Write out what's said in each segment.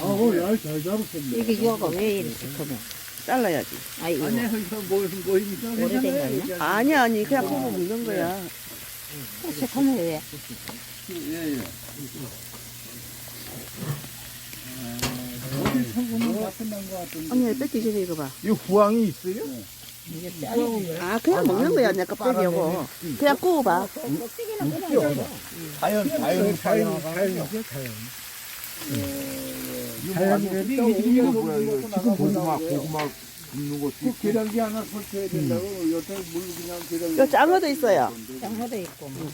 아우, 얄잘 잡으셨네. 이게 이거가 왜 이렇게 크면? 잘라야지. 아 이거 아니, 이거 뭐? 오래된 거 아니야? 아니 아니 그냥 뽑아 먹는 거야. 새콤해 왜? 예, 예. 어디 성분이 다 끝난 것 같은데. 언니 뺏기 전에 이거 봐. 이거 후황이 있어요? 이게 짜고 아 그냥 먹는 거야 내 껍데기하고. 그냥 구워봐. 자연, 자연, 자연. 자연이죠, 자연. 자연이라도 이거 이게 뭐- 뭐야, 이거. 지금 고구마. 고구마 굽는 것도 그. 계량기 하나 설치해야 된다고. 여태 물 그냥 계량기. 이거 장어도 있어요. 장어도 있고 뭐.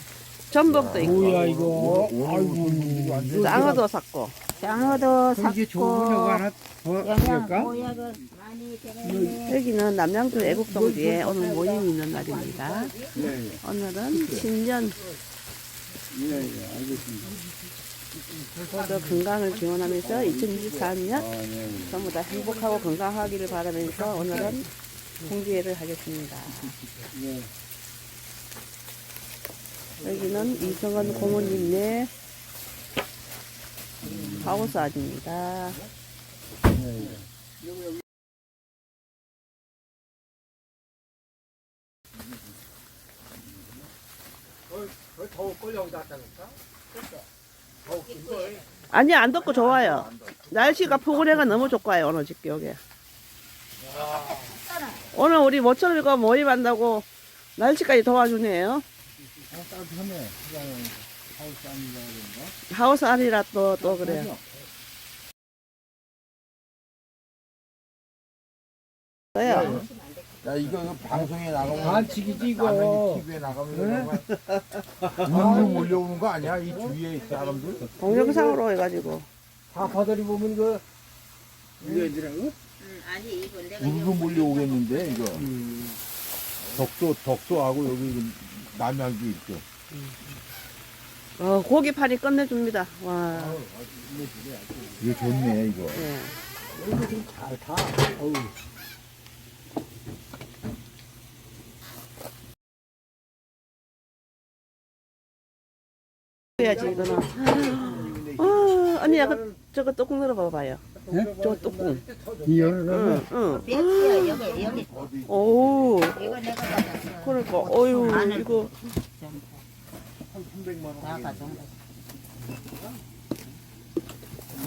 전복도 있고. 뭐야, 이거. 아이고, 장어도 샀고. 장어도 이게 좋은 샀고 거 하나 더 영양 할까? 보약을 많이 들어있네. 여기는 남양주 애국동지에 오늘 모임이 있는 날입니다. 예, 예. 오늘은 신년 예, 예. 알겠습니다. 모두 건강을 기원하면서 2024년 아, 예. 전부 다 행복하고 건강하기를 바라면서 오늘은 공지회를 하겠습니다. 예. 여기는 이성원 고모님네 하우스 아입니다 아니 안 덥고 좋아요. 날씨가 포근해가 너무 좋아요 오늘 지금 여기. 오늘 우리 모처리가 모임한다고 날씨까지 도와주네요. 하우스 안이라 또 또 그래요. 써요. 야, 이거 이거 방송에 나가면. 반칙이지, 이거. 라면이 TV에 나가면. 울고 몰려오는 거 아니야? 이 주위에 사람들? 동영상으로 해가지고. 다 바다리 보면 그, 이거 애들하고? 아니 이거 내가 울고 몰려오겠는데, 이거. 덕도, 덕도하고 여기 남양주 있죠. 어, 고기판이 끝내줍니다. 와. 이거 좋네, 이거. 예. 이거 좀잘 타. 어우. 해야지 이거는. 아, 언니 약간 저거 뚜껑 열어봐봐요. 저 뚜껑. 이거는 응, 응. 뺏기야 여기 여기 오, 이거 내가 받았어. 그러니까, 어유 이거. 나가 좀.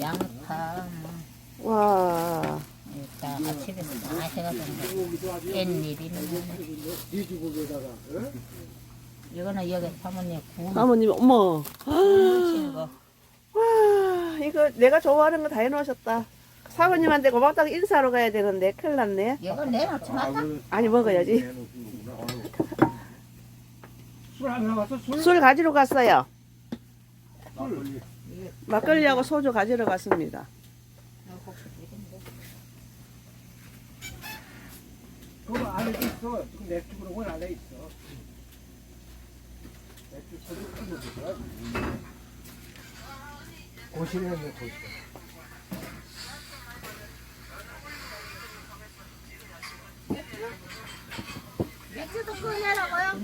양파 뭐 와. 이따 아침에서 다 해가지고 깻잎이네. 뒤집어에다가 이거는 여기 사모님 구운 사모님, 어머. 거. 와, 이거 내가 좋아하는 거 다 해놓으셨다. 사모님한테 고맙다고 인사하러 가야 되는데, 큰일 났네. 이거 내놓지 마. 아니, 먹어야지. 술안 나왔어? 술? 술 가지러 갔어요. 막걸리하고 소주 가지러 갔습니다. 그거 안에 있어. 지금 맥주 그런 건 안에 있어. 맥주 소주 크고 있어. 고시래 고시. 맥주도 끓여라고요?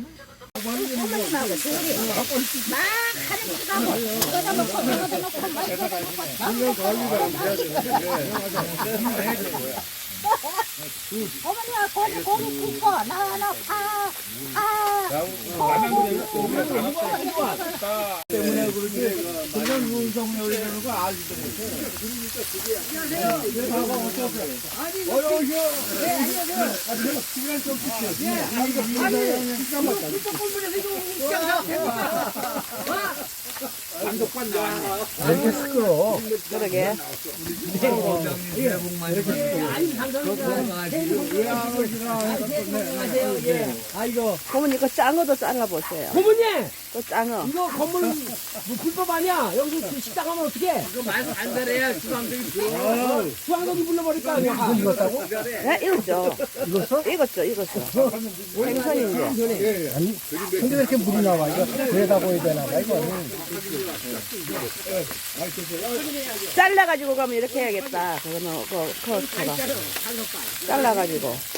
어머니야 고기 고기 굽고 나나 파. 때문에 그러지. 그냥 운송료 이러는 거 알지도 못해. 안녕하세요. 어여, 이거. 아, 제가 시간 좀 주세요. 이거 이거 기가 막 혀. 이렇게 시끄러. 그러게. 아이고. 고모님, 이거 짱어도 잘라보세요. 고모님 또 짱어. 이거 건물 뭐 불법 아니야 여기서 그 식당 하면 어떡해 수왕동이 불러버릴 거 아니야 이거 익었다고? 네, 익었죠. 익었어? 익었죠, 익었어. 생선인데. 근데 왜 이렇게 물이 나와? 이거 그래다 보야 되나 봐, 이거. 잘라가지고 가면 이렇게 해야겠다. 그거는, 그, 그거처럼. 잘라가지고.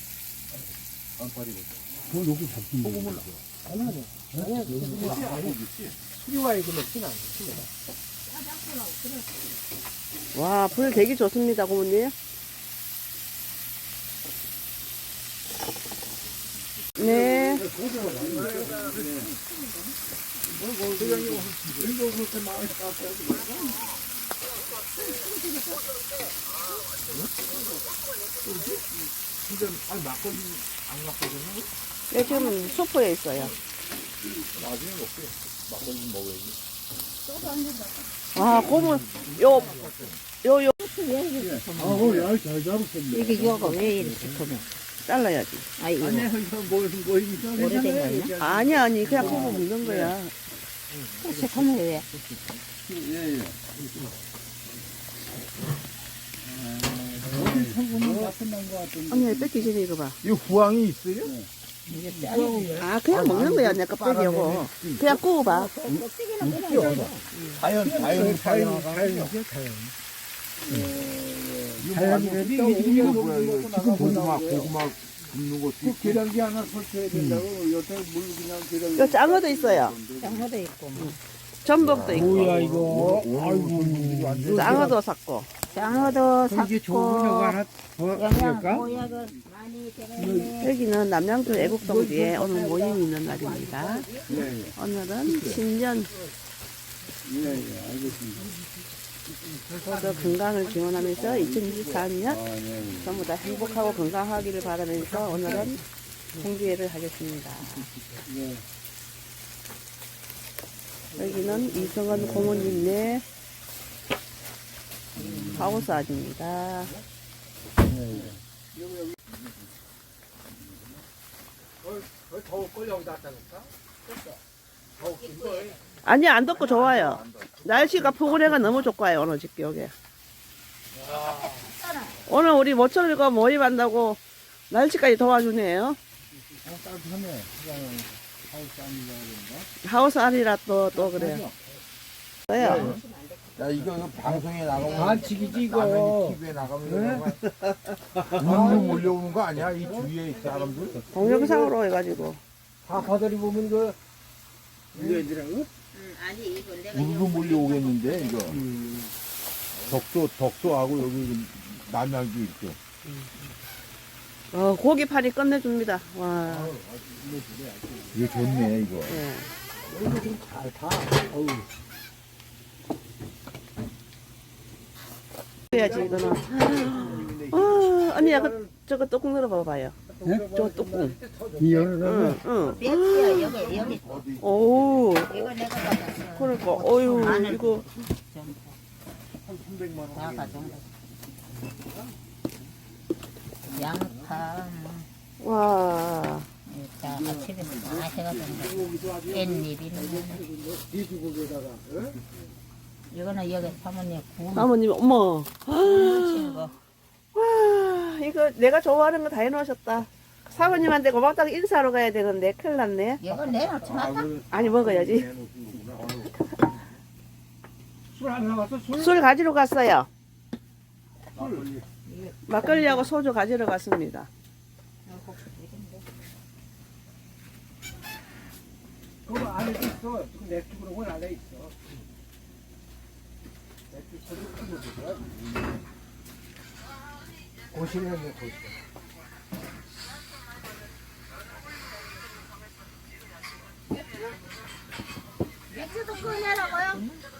반팔이 그거 놓고 소금을 수리와 이거 먹진 않아. 와, 불 되게 좋습니다, 고모님. 네. 네, 지금 소포에 있어요. 아, 고모, 요, 요, 요, 아우, 야잘 잡으셨네. 이게 이거가 왜 이렇게 크면? 잘라야지. 아 이거 아니, 이거 뭐, 뭐, 이거 오래된 거 아니야? 아니, 아니, 그냥 고모 먹는 거야. 새카만 왜? 예, 예. 어디 소금을 같은 난거 같은데. 언니, 뺏기 전에 이거 봐. 이 후황이 있어요? 아, 그냥 먹는 거야, 내 껍데기하고. 그냥 구워봐. 자연 자연 자연 자연이죠, 자연. 자연이라도 이거 이게 뭐야 이거 지금 고구마 나가고. 고구마 굽는 것도 그 있고 계량기 하나 설치해야 된다고 여태 물 그냥 계량기. 요 장어도 있어요. 장어도 있고 전복도 있고. 뭐야 이거? 아이고. 장어도 샀고. 장어도 이게 좋은 샀고 거 하나 더 영양 할까? 보약을 많이 들어있네. 여기는 남양주 애국동지에 오늘 모임이 있는 날입니다. 예, 예. 오늘은 신년 예, 예, 알겠습니다. 모두 건강을 기원하면서 2024년 아, 예. 전부 다 행복하고 건강하기를 바라면서 오늘은 공기회를 하겠습니다. 네. 여기는 이성원 고모님네 하우스 아입니다? 아니 안 덥고 좋아요. 날씨가 포근해가 너무 좋아요 오늘 집 여기. 오늘 우리 모처리가 모임한다고 날씨까지 도와주네요. 하우스 안이라 안이라 또 또 그래요. 요. 야 이거 이거 방송에 나가면 반칙이지 이거. TV에 나가면 울고 몰려오는 거 아니야? 이 주위에 사람들? 동영상으로 해가지고. 사파들이 보면 그 이거 애들하고? 아니 이거 내가 울고 몰려오겠는데 이거. 덕소 덕소하고 여기 남양주 있죠 어, 고기판이 끝내줍니다. 와. 이거 좋네 이거 예. 잘타 어우. 해야지 이거는. 아, 언니야 그 저거 뚜껑 열어봐봐요. 저 뚜껑. 이거는 응, 응. 몇 여기 여기 오, 이거 내가 받았어. 그러니까 어유 이거 다 가져온 거. 양파 와. 다 아침에 다 해가지고 깻잎 있는? 이거는 여기 사모님 구운 사모님 어머. 거. 와, 이거 내가 좋아하는 거 다 해놓으셨다. 사모님한테 고맙다고 인사하러 가야 되는데 큰일 났네. 이거 내놓지 마. 아니 먹어야지. 술안 나왔어 술? 술 가지러 갔어요. 막걸리하고 소주 가지러 갔습니다. 그거 안에 있어. 지금 맥주 그런 안에 있어. 고시면요 고시. 맥주도 꺼내라고요?